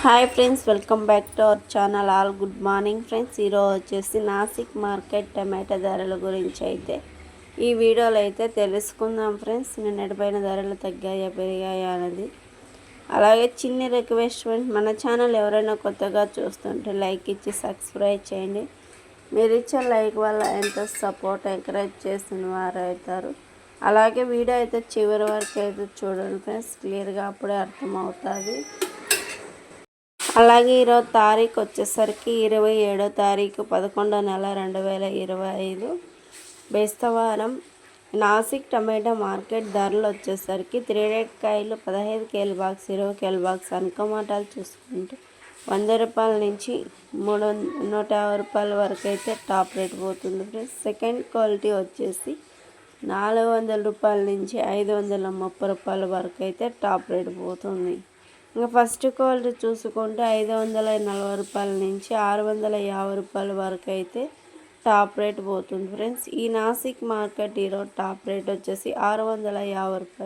Hi friends welcome back to our channel. All good morning friends. ఈరోజు వచ్చేసి Nashik market టమాటా ధరల గురించి అయితే ఈ వీడియోలో అయితే తెలుసుకుందాం ఫ్రెండ్స్. నిన్నటిపైన ధరలు తగ్గాయా పెరిగాయా అనేది. అలాగే చిన్న రిక్వెస్ట్ ఫ్రెండ్స్ మన ఛానల్ ఎవరైనా కొత్తగా చూస్తుంటే లైక్ ఇచ్చి సబ్స్క్రైబ్ చేయండి. మీరు ఇచ్చే లైక్ వల్ల ఎంతో సపోర్ట్ ఎంకరేజ్ చేసిన వారు అవుతారు. అలాగే వీడియో అయితే చివరి వరకు అయితే చూడండి ఫ్రెండ్స్. క్లియర్గా అప్పుడే అర్థమవుతుంది. అలాగే ఈరోజు తారీఖు వచ్చేసరికి ఇరవై ఏడో తారీఖు పదకొండో నెల రెండు వేల ఇరవై ఐదు. బేస్తవారం నాసిక్ టమాటా మార్కెట్ ధరలు వచ్చేసరికి త్రీ రేట్ కాయలు పదహైదు కేల్ బాక్స్ ఇరవై కేల్ బాక్స్ అనుకమాటాలు చూసుకుంటే వంద రూపాయల నుంచి మూడు నూట యాభై రూపాయల వరకు అయితే టాప్ రేట్ పోతుంది ఫ్రెండ్స్. సెకండ్ క్వాలిటీ వచ్చేసి నాలుగు వందల రూపాయల నుంచి ఐదు వందల ముప్పై రూపాయల వరకు అయితే టాప్ రేట్ పోతుంది. ఇంకా ఫస్ట్ క్వాలిటీ చూసుకుంటే ఐదు వందల నలభై రూపాయల నుంచి ఆరు వందల యాభై రూపాయల వరకు అయితే టాప్ రేట్ పోతుంది. ఫ్రెండ్స్ ఈ నాసిక్ మార్కెట్ ఈరోజు టాప్ రేట్ వచ్చేసి ఆరు వందల యాభై రూపాయలు.